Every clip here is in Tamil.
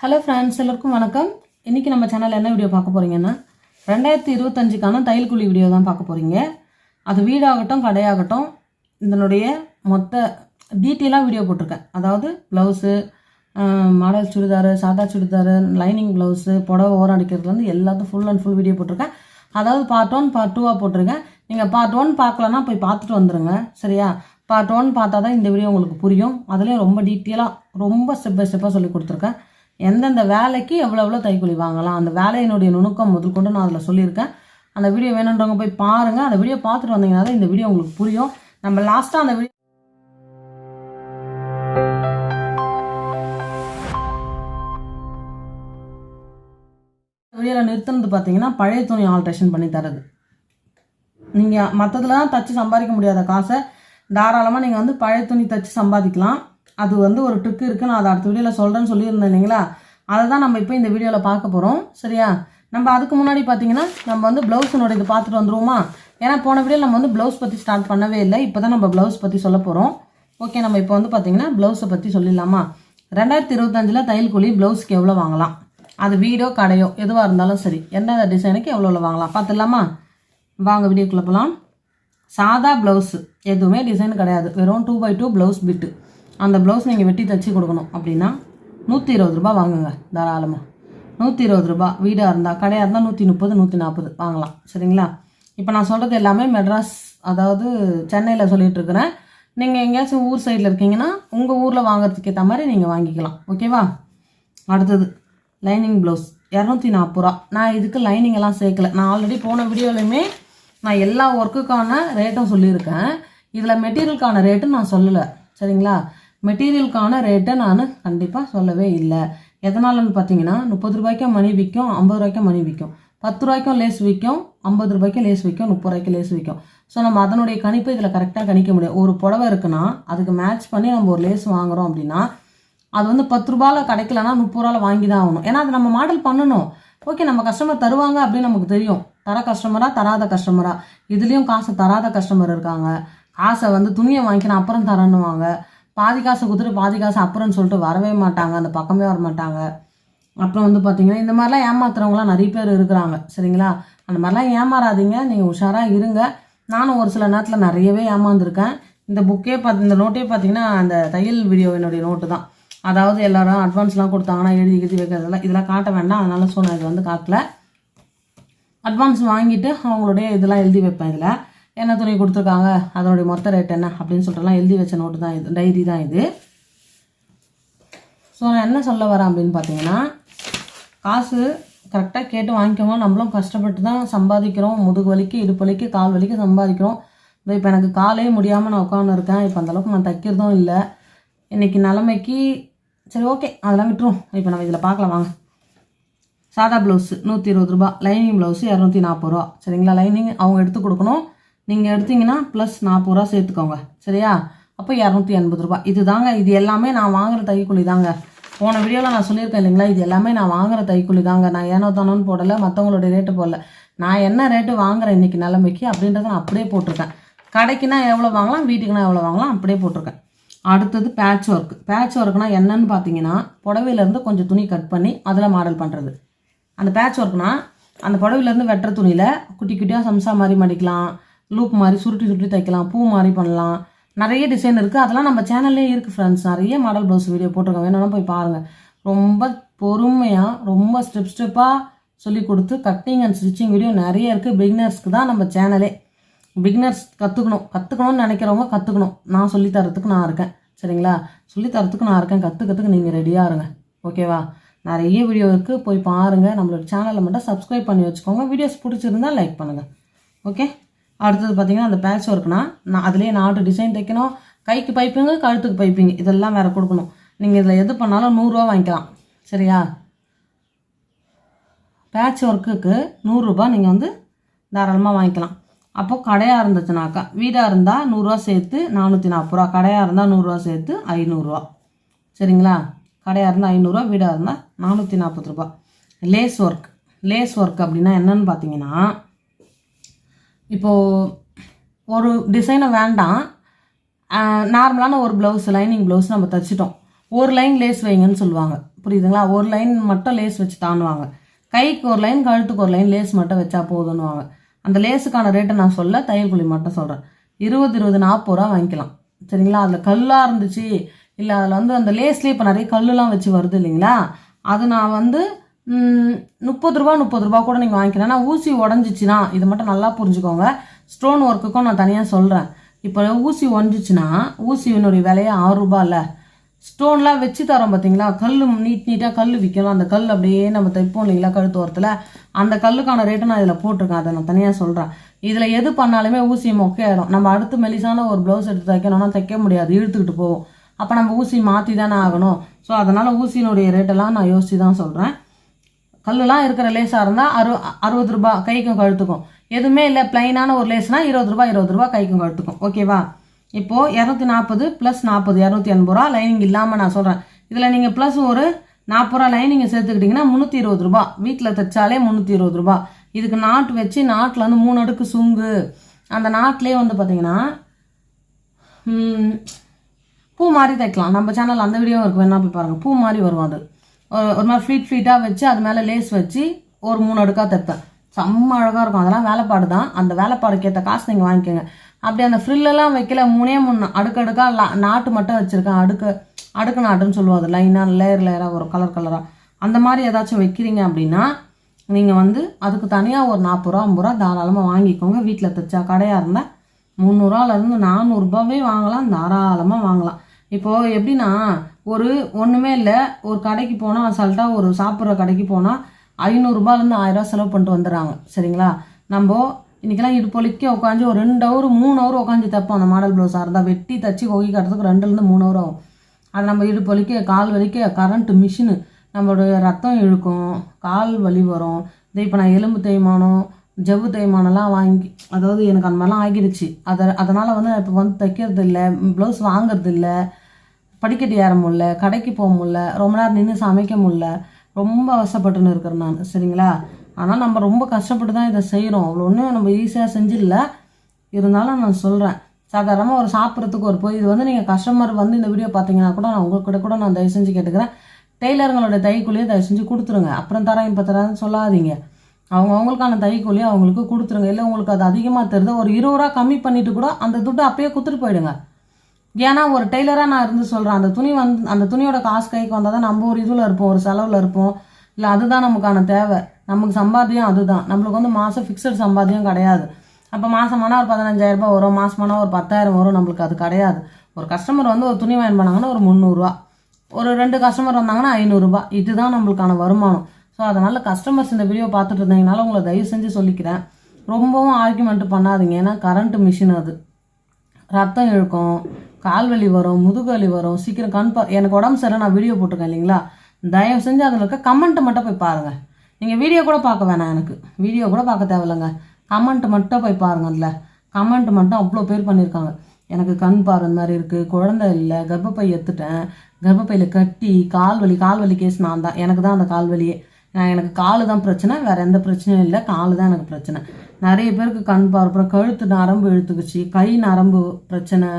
ஹலோ ஃப்ரெண்ட்ஸ் எல்லோருக்கும் வணக்கம். இன்றைக்கி நம்ம சேனலில் என்ன வீடியோ பார்க்க போகிறீங்கன்னா ரெண்டாயிரத்தி இருபத்தஞ்சுக்கான தையல் குழி வீடியோ தான் பார்க்க போகிறீங்க அது வீடாகட்டும் கடையாகட்டும் இதனுடைய மொத்த டீட்டெயிலாக வீடியோ போட்டிருக்கேன். அதாவது ப்ளவுஸு மாடல் சுடிதாரு சாதா சுடிதாரு லைனிங் ப்ளவுஸு புடவை ஓரம் அடிக்கிறதுலேருந்து எல்லாத்தையும் ஃபுல் அண்ட் ஃபுல் வீடியோ போட்டிருக்கேன். அதாவது பார்ட் ஒன் பார்ட் டூவாக போட்டிருக்கேன். நீங்கள் பார்ட் ஒன் பார்க்கலன்னா போய் பார்த்துட்டு வந்துடுங்க சரியா? பார்ட் ஒன் பார்த்தா தான் இந்த வீடியோ உங்களுக்கு புரியும். அதுலேயும் ரொம்ப டீட்டெயிலாக ரொம்ப ஸ்டெப் பை ஸ்டெப்பாக சொல்லி கொடுத்துருக்கேன். எந்தெந்த வேலைக்கு எவ்வளோ எவ்வளோ தைக்கூலி வாங்கலாம்? அந்த வேலையினுடைய நுணுக்கம் முதல் கொண்டு நான் அதில் சொல்லியிருக்கேன். அந்த வீடியோ வேணுன்றவங்க போய் பாருங்கள் அந்த வீடியோ பார்த்துட்டு வந்தீங்கன்னா இந்த வீடியோ உங்களுக்கு புரியும். நம்ம லாஸ்ட்டாக அந்த வீடியோ வீடியோவில் நிறுத்தினது பார்த்தீங்கன்னா பழைய துணி ஆல்ட்ரேஷன் பண்ணி தரது நீங்கள் மற்றதுல தான் தச்சு சம்பாதிக்க முடியாத காசை. தாராளமாக நீங்கள் வந்து பழைய துணி தச்சு சம்பாதிக்கலாம். அது வந்து ஒரு ட்ரிக் இருக்குது நான் அதை அடுத்த வீடியோவில் சொல்கிறேன்னு சொல்லியிருந்தேன் இல்லைங்களா? அதை தான் நம்ம இப்போ இந்த வீடியோவில் பார்க்க போகிறோம் சரியா? நம்ம அதுக்கு முன்னாடி பார்த்தீங்கன்னா நம்ம வந்து ப்ளவுஸினோட இது பார்த்துட்டு வந்துருவோமா? ஏன்னா போன வீடியோ நம்ம வந்து ப்ளவுஸ் பற்றி ஸ்டார்ட் பண்ணவே இல்லை. இப்போ தான் நம்ம ப்ளவுஸ் பற்றி சொல்ல போகிறோம் ஓகே நம்ம இப்போ வந்து பார்த்தீங்கன்னா ப்ளவுஸை பற்றி சொல்லிடலாமா? ரெண்டாயிரத்தி இருபத்தஞ்சில் தையல் கூலி ப்ளவுஸ்க்கு எவ்வளோ வாங்கலாம்? அது வீடோ கடையோ எதுவாக இருந்தாலும் சரி என்ன டிசைனுக்கு எவ்வளோ வாங்கலாம்? பார்த்துடலாமா? வாங்க வீடியோக்குள்ளே போகலாம் சாதா ப்ளவுஸு எதுவுமே டிசைன் கிடையாது. வெறும் two by two blouse bit அந்த ப்ளவுஸ் நீங்கள் வெட்டி தச்சு கொடுக்கணும் அப்படின்னா நூற்றி இருபது ரூபா வாங்குங்க தாராளமாக நூற்றி இருபது ரூபா வீடாக இருந்தால் கடையாக இருந்தால் நூற்றி முப்பது நூற்றி நாற்பது வாங்கலாம். சரிங்களா? இப்போ நான் சொல்கிறது எல்லாமே மெட்ராஸ் அதாவது சென்னையில் சொல்லிட்டு இருக்கிறேன். நீங்கள் எங்கேயாச்சும் ஊர் சைடில் இருக்கீங்கன்னா உங்கள் ஊரில் வாங்குறதுக்கு ஏற்ற மாதிரி நீங்கள் வாங்கிக்கலாம். ஓகேவா அடுத்தது லைனிங் ப்ளவுஸ் இரநூத்தி நாற்பது ரூபா. நான் இதுக்கு லைனிங் எல்லாம் சேர்க்கல. நான் ஆல்ரெடி போன வீடியோலையுமே நான் எல்லா ஒர்க்குக்கான ரேட்டும் சொல்லியிருக்கேன். இதில் மெட்டீரியலுக்கான ரேட்டும் நான் சொல்லலை. சரிங்களா? மெட்டீரியலுக்கான ரேட்டை நான் கண்டிப்பாக சொல்லவே இல்லை. எதனாலன்னு பார்த்தீங்கன்னா முப்பது ரூபாய்க்கும் மணி விற்கும் ஐம்பது ரூபாய்க்கும் மணி விற்கும் பத்து ரூபாய்க்கும் லேஸ் விற்கும் ஐம்பது ரூபாய்க்கும் லேஸ் விற்கும் முப்பது ரூபாய்க்கு லேஸ் விற்கும் ஸோ நம்ம அதனுடைய கணிப்பு இதில் கரெக்டாக கணிக்க முடியும். ஒரு புடவை இருக்குன்னா அதுக்கு மேட்ச் பண்ணி நம்ம ஒரு லேஸ் வாங்குகிறோம் அப்படின்னா அது வந்து பத்து ரூபாயில் கிடைக்கலன்னா முப்பது ரூபாயில் வாங்கி தான் ஆகணும். ஏன்னா அது நம்ம மாடல் பண்ணணும். ஓகே நம்ம கஸ்டமர் தருவாங்க அப்படின்னு நமக்கு தெரியும். தர கஸ்டமரா தராத கஸ்டமரா இதுலேயும் காசு தராத கஸ்டமர் இருக்காங்க. காசை வந்து துணியை வாங்கிக்கணும் அப்புறம் தரணுவாங்க பாதி காசு கொடுத்துட்டு பாதி காசு அப்புறம்னு சொல்லிட்டு வரவே மாட்டாங்க அந்த பக்கமே வர மாட்டாங்க. அப்புறம் வந்து பார்த்தீங்கன்னா இந்த மாதிரிலாம் ஏமாத்துறவங்களாம் நிறைய பேர் இருக்கிறாங்க சரிங்களா? அந்த மாதிரிலாம் ஏமாறாதீங்க நீங்கள் உஷாராக இருங்க. நானும் ஒரு சில நேரத்தில் நிறையவே ஏமாந்துருக்கேன். இந்த புக்கே பார்த்து இந்த நோட்டே பார்த்தீங்கன்னா அந்த தையல் வீடியோ என்னுடைய நோட்டு தான். அதாவது எல்லோரும் அட்வான்ஸ்லாம் கொடுத்தாங்கன்னா எழுதி எழுதி வைக்கிறதெல்லாம் இதெல்லாம் காட்ட வேண்டாம். அதனால ஸோ நான் இது வந்து காட்டல. அட்வான்ஸ் வாங்கிட்டு அவங்களுடைய இதெல்லாம் எழுதி வைப்பேன் இதில். என்ன துணி கொடுத்துருக்காங்க? அதனுடைய மொத்த ரேட் என்ன? அப்படின்னு சொல்லிட்டுலாம் எழுதி வச்ச நோட்டு தான் இது. டைரி தான் இது. ஸோ நான் என்ன சொல்ல வரேன் அப்படின்னு பார்த்தீங்கன்னா காசு கரெக்டாக கேட்டு வாங்கிக்கோங்க. நம்மளும் கஷ்டப்பட்டு தான் சம்பாதிக்கிறோம். முதுகு வலிக்கு இடுப்பு வலிக்கு கால் வலிக்கு சம்பாதிக்கிறோம். இப்போ எனக்கு காலே முடியாமல் நான் உட்காந்து இருக்கேன் இப்போ அந்தளவுக்கு நான் தைக்கிறதும் இல்லை. இன்றைக்கி நிலமைக்கு சரி ஓகே அதெல்லாம் விட்டுரும். இப்போ நம்ம இதில் பார்க்கலாம். வாங்க. சாதா ப்ளவுஸு நூற்றி இருபது ரூபா லைனிங் ப்ளவுஸு இரநூத்தி நாற்பது ரூபா சரிங்களா? லைனிங் அவங்க எடுத்து கொடுக்கணும். நீங்கள் எடுத்தீங்கன்னா ப்ளஸ் நாற்பது ரூபா சேர்த்துக்கோங்க. சரியா? அப்போ இரநூத்தி எண்பது ரூபா. இது தாங்க இது எல்லாமே நான் வாங்குற தைக்குழி தாங்க. போன வீடியோவில் நான் சொல்லியிருக்கேன் இல்லைங்களா? இது எல்லாமே நான் வாங்குற தைக்குழி தாங்க. நான் ஏனோ தானோன்னு போடலை மற்றவங்களுடைய ரேட்டு போடல. நான் என்ன ரேட்டு வாங்குகிறேன் இன்னைக்கு நிலைமைக்கு அப்படின்றத நான் அப்படியே போட்டிருக்கேன். கடைக்குனா எவ்வளோ வாங்கலாம் வீட்டுக்குனா எவ்வளோ வாங்கலாம் அப்படியே போட்டிருக்கேன். அடுத்தது பேட்ச் ஒர்க் பேட்ச் ஒர்க்னால் என்னன்னு பார்த்தீங்கன்னா புடவையிலேருந்து கொஞ்சம் துணி கட் பண்ணி அதில் மாடல் பண்ணுறது அந்த பேட்ச் ஒர்க்னால் அந்த புடவையிலேருந்து வெட்டுற துணியில் குட்டி குட்டியாக சம்சா மாதிரி மடிக்கலாம். லூப் மாதிரி சுருட்டி சுருட்டி தைக்கலாம். பூ மாதிரி பண்ணலாம். நிறைய டிசைன் இருக்குது அதெல்லாம் நம்ம சேனல்லே இருக்குது ஃப்ரெண்ட்ஸ் நிறைய மாடல் ப்ளவுஸ் வீடியோ போட்டிருக்கோம் வேணும்னா போய் பாருங்கள் ரொம்ப பொறுமையாக ரொம்ப ஸ்டெப் ஸ்டெப்பாக சொல்லி கொடுத்து கட்டிங் அண்ட் ஸ்டிச்சிங் வீடியோ நிறைய இருக்குது பிகினர்ஸ்க்கு தான் நம்ம சேனலே பிகினர்ஸ் கற்றுக்கணும் கற்றுக்கணும்னு நினைக்கிறவங்க கற்றுக்கணும் நான் சொல்லித்தரத்துக்கு நான் இருக்கேன். சரிங்களா? சொல்லித்தரத்துக்கு நான் இருக்கேன். கற்றுக்கிறதுக்கு நீங்கள் ரெடியாக இருங்க. ஓகேவா நிறைய வீடியோ இருக்குது போய் பாருங்கள் நம்மளோட சேனலை மட்டும் சப்ஸ்கிரைப் பண்ணி வச்சுக்கோங்க. வீடியோஸ் பிடிச்சிருந்தா லைக் பண்ணுங்கள் ஓகே அடுத்தது பார்த்தீங்கன்னா அந்த பேட்ச் ஒர்க்னா நான் அதிலே நாட்டு டிசைன் தைக்கணும். கைக்கு பைப்பிங்க கழுத்துக்கு பைப்பிங்க இதெல்லாம் வேறு கொடுக்கணும். நீங்கள் இதில் எது பண்ணாலும் நூறுரூவா வாங்கிக்கலாம். சரியா? பேட்ச் ஒர்க்குக்கு நூறுரூபா நீங்கள் வந்து தாராளமாக வாங்கிக்கலாம். அப்போது கடையாக இருந்துச்சுனாக்கா வீடாக இருந்தால் நூறுரூவா சேர்த்து நானூற்றி நாற்பது ரூபா கடையாக இருந்தால் நூறுரூவா சேர்த்து ஐநூறுரூவா. சரிங்களா? கடையாக இருந்தால் ஐநூறுரூவா வீடாக இருந்தால் நானூற்றி நாற்பது ரூபா. லேஸ் ஒர்க் லேஸ் ஒர்க் அப்படின்னா என்னன்னு பார்த்தீங்கன்னா இப்போது ஒரு டிசைனை வேண்டாம். நார்மலான ஒரு ப்ளவுஸ் லைனிங் ப்ளவுஸ் நம்ம தைச்சிட்டோம். ஒரு லைன் லேஸ் வைங்கன்னு சொல்லுவாங்க. புரியுதுங்களா? ஒரு லைன் மட்டும் லேஸ் வச்சு தானுவாங்க கைக்கு ஒரு லைன் கழுத்துக்கு ஒரு லைன் லேஸ் மட்டும் வச்சா போதுன்னுவாங்க. அந்த லேஸுக்கான ரேட்டை நான் சொல்ல தையல் கூலி மட்டும் சொல்கிறேன் இருபது இருபது நாற்பது ரூபா வாங்கிக்கலாம். சரிங்களா? அதில் கல்லாக இருந்துச்சு. இல்லை அதில் வந்து அந்த லேஸ்லேயே இப்போ நிறைய கல்லுலாம் வச்சு வருது இல்லைங்களா? அது நான் வந்து முப்பது ரூபா முப்பது ரூபா கூட நீங்கள் வாங்கிக்கலாம். ஆனால் ஊசி உடஞ்சிச்சின்னா இது மட்டும் நல்லா புரிஞ்சுக்கோங்க. ஸ்டோன் ஒர்க்குக்கும் நான் தனியாக சொல்கிறேன் இப்போ ஊசி உடஞ்சிச்சின்னா ஊசியினுடைய விலையே ஆறு ரூபா இல்லை. ஸ்டோன்லாம் வச்சு தரோம் பார்த்தீங்களா கல் நீட் நீட்டாக கல் விற்கணும். அந்த கல் அப்படியே நம்ம தைப்போம் இல்லைங்களா கழுத்து ஓரத்தில் அந்த கல்லுக்கான ரேட்டை நான் இதில் போட்டிருக்கேன். அதை நான் தனியாக சொல்கிறேன் இதில் எது பண்ணாலுமே ஊசி மொக்கையாயிடும் நம்ம அடுத்து மெலிசான ஒரு ப்ளவுஸ் எடுத்து தைக்கணும்னா தைக்க முடியாது. இழுத்துக்கிட்டு போகும். அப்போ நம்ம ஊசி மாற்றி தானே ஆகணும். ஸோ அதனால் ஊசியினுடைய ரேட்டெல்லாம் நான் யோசிச்சு தான் சொல்கிறேன் கல்லுலாம் இருக்கிற லேஸாக இருந்தால் அறு அறுபது ரூபா கைக்கும் கழுத்துக்கும். எதுவுமே இல்லை பிளைனான ஒரு லேஸ்னால் இருபது ரூபா இருபது ரூபா கைக்கும் கழுத்துக்கும். ஓகேவா இப்போது இரநூத்தி நாற்பது ப்ளஸ் நாற்பது இரநூத்தி எண்பது ரூபா லைனிங் இல்லாமல் நான் சொல்கிறேன் இதில் நீங்கள் ப்ளஸ் ஒரு நாற்பது ரூபா லைனிங் சேர்த்துக்கிட்டிங்கன்னா முந்நூற்றி இருபது ரூபா. வீட்டில் தைச்சாலே முந்நூற்றி இருபது ரூபா. இதுக்கு நாட்டு வச்சு நாட்டில் வந்து மூணு அடுக்கு சுங்கு. அந்த நாட்டிலே வந்து பார்த்தீங்கன்னா பூ மாதிரி தைக்கலாம். நம்ம சேனல் அந்த வீடியோ இருக்கு வேணா போய் பாருங்கள் பூ மாதிரி வரும் அது. ஒரு மாதிரி ஃப்ளீட் ஃப்ளீட்டாக வச்சு அது மேலே லேஸ் வச்சு ஒரு மூணு அடுக்காக தைப்பேன். செம்ம அழகாக இருக்கும். அதெல்லாம் வேலைப்பாடு தான் அந்த வேலைப்பாடுக்கேற்ற காசு நீங்கள் வாங்கிக்கோங்க. அப்படி அந்த ஃப்ரில்லெல்லாம் வைக்கல. மூணே மூணு அடுக்கடுக்காக லா நாட்டு மட்டும் வச்சுருக்கேன். அடுக்கு அடுக்கு நாட்டுன்னு சொல்லுவோம். அது லைனாக லேயர் லேயராக வரும். கலர் கலராக அந்த மாதிரி ஏதாச்சும் வைக்கிறீங்க அப்படின்னா நீங்கள் வந்து அதுக்கு தனியாக ஒரு நாற்பது ரூபா ஐம்பது ரூபா தாராளமாக வாங்கிக்கோங்க. வீட்டில் தைச்சா கடையாக இருந்தால் முந்நூறுவாலேருந்து நானூறுரூபாவே வாங்கலாம். தாராளமாக வாங்கலாம். இப்போது எப்படின்னா ஒரு ஒன்றுமே இல்லை. ஒரு கடைக்கு போனால் அசால்ட்டாக ஒரு சாப்பிட்ற கடைக்கு போனால் ஐநூறுரூபாலேருந்து ஆயிரரூவா செலவு பண்ணிட்டு வந்துடுறாங்க. சரிங்களா? நம்ம இன்றைக்கெல்லாம் இடுப்பொலிக்க உட்காந்து ஒரு ரெண்டு ஹவர் மூணு ஹவர் உட்காந்து தைப்போம். அந்த மாடல் ப்ளவுஸாக இருந்தால் வெட்டி தச்சு கொகி கட்டுறதுக்கு ரெண்டுலேருந்து மூணு ஹவர் ஆகும். அது நம்ம இடுப்பொலிக்க கால் வலிக்க கரண்ட்டு மிஷினு நம்மளுடைய ரத்தம் இழுக்கும். கால் வலி வரும். இதே இப்போ நான் எலும்பு தேய்மானம் ஜவ்வு தேய்மானம்லாம் வாங்கி அதாவது எனக்கு அந்த மாதிரிலாம் ஆகிடுச்சு. அதை அதனால் வந்து இப்போ வந்து தைக்கிறது இல்லை ப்ளவுஸ் வாங்கிறது இல்லை படிக்கட்டு ஏற முடில கடைக்கு போக முடியல ரொம்ப நேரம் நின்று சமைக்க முடில ரொம்ப அவசப்பட்டுன்னு இருக்கிறேன் நான் சரிங்களா? ஆனால் நம்ம ரொம்ப கஷ்டப்பட்டு தான் இதை செய்கிறோம் அவ்வளோ ஒன்றும் நம்ம ஈஸியாக செஞ்சிடல. இருந்தாலும் நான் சொல்கிறேன் சாதாரணமாக ஒரு சாப்பிட்றதுக்கு ஒரு போய் இது வந்து நீங்கள் கஸ்டமர் வந்து இந்த வீடியோ பார்த்தீங்கன்னா கூட நான் உங்கள்கிட்ட கூட நான் தயவு செஞ்சு கேட்டுக்கிறேன். டெய்லருங்களோட தைக்குள்ளேயே தயவு செஞ்சு கொடுத்துருங்க. அப்புறம் தரேன் இப்போ தரேன்னு சொல்லாதீங்க. அவங்க அவங்களுக்கான தைக்கூலியை அவங்களுக்கு கொடுத்துருங்க. இல்லை உங்களுக்கு அது அதிகமாக தெரியுது ஒரு இருபது ரூபா கம்மி பண்ணிவிட்டு கூட அந்த துட்டு அப்பயே கொடுத்துட்டு போயிடுங்க. ஏன்னா ஒரு டெய்லராக நான் இருந்து சொல்கிறேன் அந்த துணி வந்து அந்த துணியோட காசு கைக்கு வந்தால் தான் நம்ம ஒரு இதில் இருப்போம் ஒரு செலவில் இருப்போம். இல்லை அதுதான் நமக்கான தேவை. நமக்கு சம்பாத்தியம் அதுதான். நம்மளுக்கு வந்து மாதம் ஃபிக்ஸட் சம்பாத்தியம் கிடையாது. அப்போ மாதமானா ஒரு பதினஞ்சாயிரரூபா வரும் மாதமானா ஒரு பத்தாயிரம் வரும் நம்மளுக்கு அது கிடையாது. ஒரு கஸ்டமர் வந்து ஒரு துணி வாங்கி பண்ணாங்கன்னா ஒரு முந்நூறுரூவா ஒரு ரெண்டு கஸ்டமர் வந்தாங்கன்னா ஐநூறுரூபா இதுதான் நம்மளுக்கான வருமானம். ஸோ அதனால் கஸ்டமர்ஸ் இந்த வீடியோ பார்த்துட்டு இருந்தீங்கனால உங்களை தயவு செஞ்சு சொல்லிக்கிறேன். ரொம்பவும் ஆர்குமெண்ட் பண்ணாதீங்க. ஏன்னா கரண்ட்டு மிஷின் அது. ரத்தம் இழுக்கும். கால் வலி வரும் முதுகு வலி வரும் சீக்கிரம் கண் பா எனக்கு உடம்பு சரியில்லை நான் வீடியோ போட்டிருக்கேன் இல்லைங்களா? தயவு செஞ்சு அதில் இருக்க கமெண்ட்டை மட்டும் போய் பாருங்கள் நீங்கள் வீடியோ கூட பார்க்க வேணாம் எனக்கு. வீடியோ கூட பார்க்க தேவையில்லைங்க. கமெண்ட்டு மட்டும் போய் பாருங்கள் அதில். கமெண்ட் மட்டும் அவ்வளோ பேர் பண்ணியிருக்காங்க. எனக்கு கண் பார்வை இந்த மாதிரி இருக்குது குழந்தை இல்லை. கர்ப்பப்பை எடுத்துட்டேன் கர்ப்பப்பையில் கட்டி கால் வலி கால் வலி கேஸ் நான் தான். எனக்கு தான் அந்த கால் வலியே நான் எனக்கு காலு தான் பிரச்சனை. வேறு எந்த பிரச்சனையும் இல்லை. காலு தான் எனக்கு பிரச்சனை. நிறைய பேருக்கு கண் பார்ப்புற கழுத்து நரம்பு இழுத்துக்குச்சு. கை நரம்பு பிரச்சனை.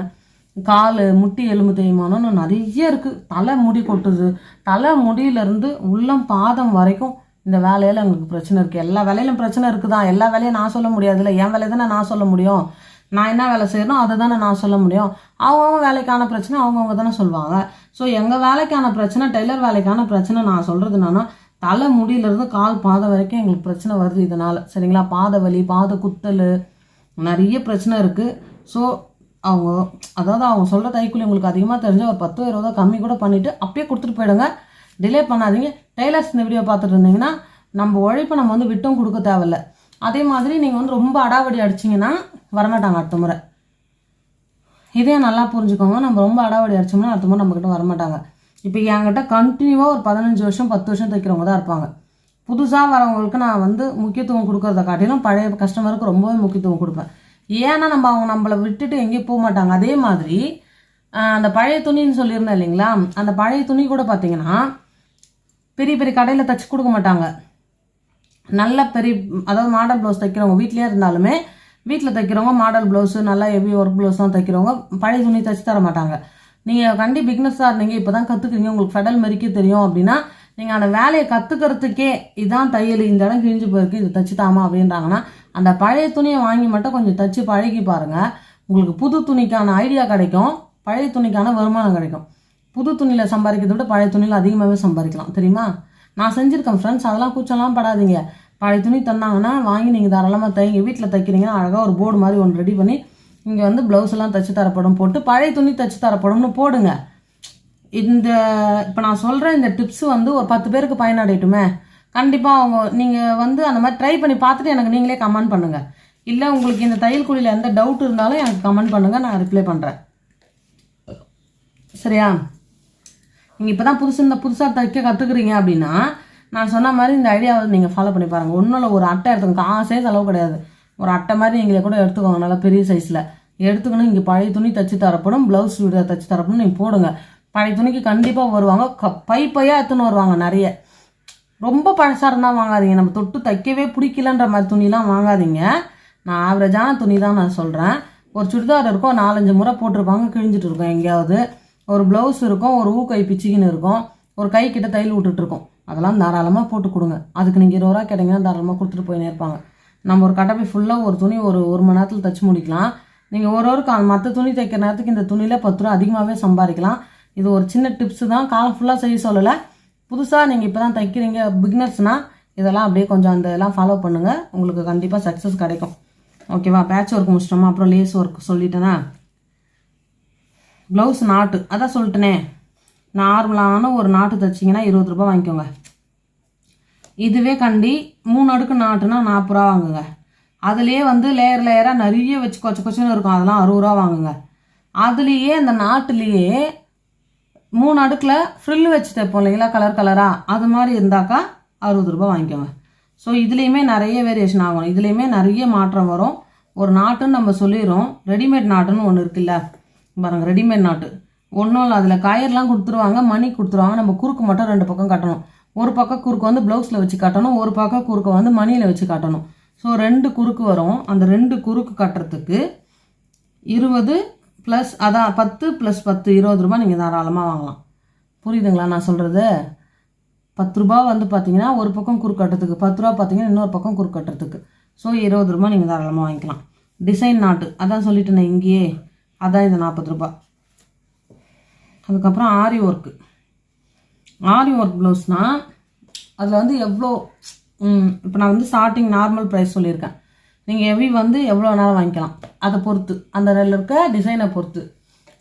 கால் முட்டி எலும்பு தேய்மானம்னு நிறைய இருக்குது தலை முடி கொட்டுது. தலை முடியிலேருந்து உள்ளம் பாதம் வரைக்கும் இந்த வேலையில் எங்களுக்கு பிரச்சனை இருக்குது எல்லா வேலையிலும் பிரச்சனை இருக்குதா? எல்லா வேலையும் நான் சொல்ல முடியாதுல்ல. என் வேலையை தானே நான் சொல்ல முடியும்? நான் என்ன வேலை செய்யணும் அதை தானே நான் சொல்ல முடியும்? அவங்கவுங்க வேலைக்கான பிரச்சனை அவங்கவுங்க தானே சொல்லுவாங்க ஸோ எங்கள் வேலைக்கான பிரச்சனை டெய்லர் வேலைக்கான பிரச்சனை நான் சொல்கிறது என்னன்னா தலை முடியிலேருந்து கால் பாதம் வரைக்கும் எங்களுக்கு பிரச்சனை வருது இதனால். சரிங்களா? பாத வலி பாத குத்தல் நிறைய பிரச்சனை இருக்குது ஸோ அவங்க அதாவது அவங்க சொல்கிற தைக்கூலி உங்களுக்கு அதிகமாக தெரிஞ்ச ஒரு பத்தோ இருபதோ கம்மி கூட பண்ணிவிட்டு அப்படியே கொடுத்துட்டு போயிடுங்க. டிலே பண்ணாதீங்க. டெய்லர்ஸ் இந்த வீடியோ பார்த்துட்டு இருந்தீங்கன்னா நம்ம உழைப்பை நம்ம வந்து விட்டும் கொடுக்க தேவையில்ல. அதே மாதிரி நீங்கள் வந்து ரொம்ப அடாவடி அடிச்சிங்கன்னா வரமாட்டாங்க அடுத்த முறை. இதே நல்லா புரிஞ்சுக்கோங்க. நம்ம ரொம்ப அடாவடி அடிச்சோம்னா அடுத்த முறை நம்மக்கிட்ட வரமாட்டாங்க. இப்போ என்கிட்ட கண்டினியூவாக ஒரு பதினஞ்சு வருஷம் பத்து வருஷம் தைக்கிறவங்க தான் இருப்பாங்க. புதுசாக வரவங்களுக்கு நான் வந்து முக்கியத்துவம் கொடுக்கறத காட்டிலும் பழைய கஸ்டமருக்கு ரொம்பவே முக்கியத்துவம் கொடுப்பேன். ஏன்னா நம்ம அவங்க நம்மளை விட்டுட்டு எங்கேயும் போக மாட்டாங்க. அதே மாதிரி அந்த பழைய துணின்னு சொல்லியிருந்தேன் இல்லைங்களா? அந்த பழைய துணி கூட பார்த்தீங்கன்னா பெரிய பெரிய கடையில் தச்சு கொடுக்க மாட்டாங்க. நல்ல பெரிய அதாவது மாடல் ப்ளவுஸ் தைக்கிறவங்க வீட்லேயே இருந்தாலுமே வீட்டில் தைக்கிறவங்க மாடல் ப்ளவுஸு நல்லா ஹெவி ஒர்க் ப்ளவுஸ் தான் தைக்கிறவங்க பழைய துணி தைச்சி தர மாட்டாங்க. நீங்கள் கண்டி பிக்னஸாக இருந்தீங்க இப்போ தான் கற்றுக்குறீங்க உங்களுக்கு ஃபெடல் மறிக்க தெரியும் அப்படின்னா நீங்கள் அந்த வேலையை கற்றுக்கிறதுக்கே இதான் தையல் இந்த இடம் கிழிஞ்சு போயிருக்கு இது தச்சு தாமா அப்படின்றாங்கன்னா அந்த பழைய துணியை வாங்கி மட்டும் கொஞ்சம் தச்சு பழகி பாருங்கள் உங்களுக்கு புது துணிக்கான ஐடியா கிடைக்கும். பழைய துணிக்கான வருமானம் கிடைக்கும். புது துணியில் சம்பாதிக்கிறத விட பழைய துணியில் அதிகமாகவே சம்பாதிக்கலாம். தெரியுமா? நான் செஞ்சுருக்கேன் ஃப்ரெண்ட்ஸ் அதெல்லாம் கூச்சம்லாம் படாதீங்க. பழைய துணி தந்தாங்கன்னா வாங்கி நீங்கள் தாராளமாக தைங்க. வீட்டில் தைக்கிறீங்கன்னா அழகாக ஒரு போர்டு மாதிரி ஒன்று ரெடி பண்ணி இங்கே வந்து ப்ளவுஸ் எல்லாம் தச்சு தரப்படும். போட்டு பழைய துணி தச்சு தரப்படும்னு போடுங்க. இந்த இப்போ நான் சொல்கிற இந்த டிப்ஸ் வந்து ஒரு பத்து பேருக்கு பயனடையட்டுமே. கண்டிப்பாக அவங்க நீங்கள் வந்து அந்த மாதிரி ட்ரை பண்ணி பார்த்துட்டு எனக்கு நீங்களே கமெண்ட் பண்ணுங்கள் இல்லை உங்களுக்கு இந்த தையல் குழியில் எந்த டவுட் இருந்தாலும் எனக்கு கமெண்ட் பண்ணுங்கள் நான் ரிப்ளை பண்ணுறேன் சரியா? நீங்கள் இப்போ தான் புதுசு இந்த புதுசாக தைக்க கற்றுக்குறீங்க அப்படின்னா நான் சொன்ன மாதிரி இந்த ஐடியாவை நீங்கள் ஃபாலோ பண்ணி பாருங்கள் ஒன்றும் இல்லை ஒரு அட்டை எடுத்துக்கோங்க காசே செலவு கிடையாது. ஒரு அட்டை மாதிரி நீங்களே கூட எடுத்துக்கோங்க நல்லா பெரிய சைஸில் எடுத்துக்கணும் இங்கே பழைய துணி தச்சு தரப்படும் ப்ளவுஸ் வீடியோ தச்சு தரப்படும் நீங்கள் போடுங்க. பழைய துணிக்கு கண்டிப்பாக வருவாங்க க பை பையாக எடுத்துன்னு வருவாங்க நிறைய. ரொம்ப பழசாக இருந்தால் வாங்காதீங்க. நம்ம தொட்டு தைக்கவே பிடிக்கலன்ற மாதிரி துணிலாம் வாங்காதீங்க. நான் ஆவரேஜான துணி தான் நான் சொல்கிறேன் ஒரு சுடிதார் இருக்கும் நாலஞ்சு முறை போட்டிருப்பாங்க கிழிஞ்சிட்டு இருக்கும் எங்கேயாவது. ஒரு ப்ளவுஸ் இருக்கும் ஒரு ஊக்கை பிச்சுக்கின்னு இருக்கும். ஒரு கை கிட்ட தையல் விட்டுட்டுருக்கோம் அதெல்லாம் தாராளமாக போட்டு கொடுங்க. அதுக்கு நீங்கள் இருபது ரூபா கேட்டிங்கன்னா தாராளமாக கொடுத்துட்டு போயினே இருப்பாங்க. நம்ம ஒரு கட்டப்பை ஃபுல்லாக ஒரு துணி ஒரு ஒரு மணி நேரத்தில் தைச்சி முடிக்கலாம். நீங்கள் ஒரு ஒரு கா- மற்ற துணி தைக்கிற நேரத்துக்கு இந்த துணியில் பத்து ரூபா அதிகமாகவே சம்பாதிக்கலாம். இது ஒரு சின்ன டிப்ஸு தான். காலம் ஃபுல்லாக செய்ய சொல்லலை. புதுசாக நீங்கள் இப்போ தான் தைக்கிறீங்க பிக்னர்ஸ்னால் இதெல்லாம் அப்படியே கொஞ்சம் அந்த இதெல்லாம் ஃபாலோ பண்ணுங்கள் உங்களுக்கு கண்டிப்பாக சக்ஸஸ் கிடைக்கும். ஓகேவா பேட்ச் ஒர்க் முடிச்சிட்டோமா? அப்புறம் லேஸ் ஒர்க் சொல்லிட்டேனா? ப்ளவுஸ் நாட்டு. அதான் சொல்லிட்டேனே. நார்மலான ஒரு நாட்டு தைச்சிங்கன்னா இருபது ரூபா வாங்கிக்கோங்க. இதுவே கண்டி மூணு அடுக்கு நாட்டுனா நாற்பது ரூபா வாங்குங்க. அதுலேயே வந்து லேயர் லேயராக நிறைய வச்சு கொச்ச கொச்சன்னு இருக்கும். அதெல்லாம் அறுபது ரூபா வாங்குங்க. அதுலேயே அந்த நாட்டுலேயே மூணு அடுக்கில் ஃப்ரில் வச்சு தைப்போம் இல்லைங்களா? கலர் கலராக அது மாதிரி இருந்தாக்கா அறுபது ரூபாய் வாங்கிக்கோங்க. ஸோ இதுலேயுமே நிறைய வேரியேஷன் ஆகும். இதுலேயுமே நிறைய மாற்றம் வரும். ஒரு நாட்டுன்னு நம்ம சொல்லிடுறோம். ரெடிமேட் நாட்டுன்னு ஒன்று இருக்குல்ல? பாருங்கள் ரெடிமேட் நாட்டு. ஒன்றும் இல்லை. அதில் காயர்லாம் கொடுத்துருவாங்க மணி கொடுத்துருவாங்க. நம்ம குறுக்கு மட்டும் ரெண்டு பக்கம் கட்டணும். ஒரு பக்கம் குறுக்கு வந்து ப்ளவுஸில் வச்சு கட்டணும். ஒரு பக்கம் குறுக்கை வந்து மணியில் வச்சு கட்டணும். ஸோ ரெண்டு குறுக்கு வரும். அந்த ரெண்டு குறுக்கு கட்டுறதுக்கு இருபது ப்ளஸ் அதான் பத்து ப்ளஸ் பத்து இருபது ரூபாய் நீங்கள் தாராளமாக வாங்கலாம். புரியுதுங்களா நான் சொல்கிறது பத்து ரூபா வந்து பார்த்தீங்கன்னா ஒரு பக்கம் குறுக்கட்டுறதுக்கு பத்து ரூபா பார்த்தீங்கன்னா இன்னொரு பக்கம் குறுக்கட்டுறதுக்கு ஸோ இருபது ரூபாய் நீங்கள் தாராளமாக வாங்கிக்கலாம். டிசைன் நாட்டு. அதான் சொல்லிட்டேனே இங்கேயே அதான் இது நாற்பது ரூபா அதுக்கப்புறம் ஆரி ஒர்க்கு ஆரி ஒர்க் ப்ளவுஸ்னால் அதில் வந்து எவ்வளோ இப்போ நான் வந்து ஸ்டார்டிங் நார்மல் ப்ரைஸ் சொல்லியிருக்கேன். நீங்கள் ஹெவி வந்து எவ்வளோ வேணாலும் வாங்கிக்கலாம். அதை பொறுத்து. அந்த இதில் இருக்க டிசைனை பொறுத்து.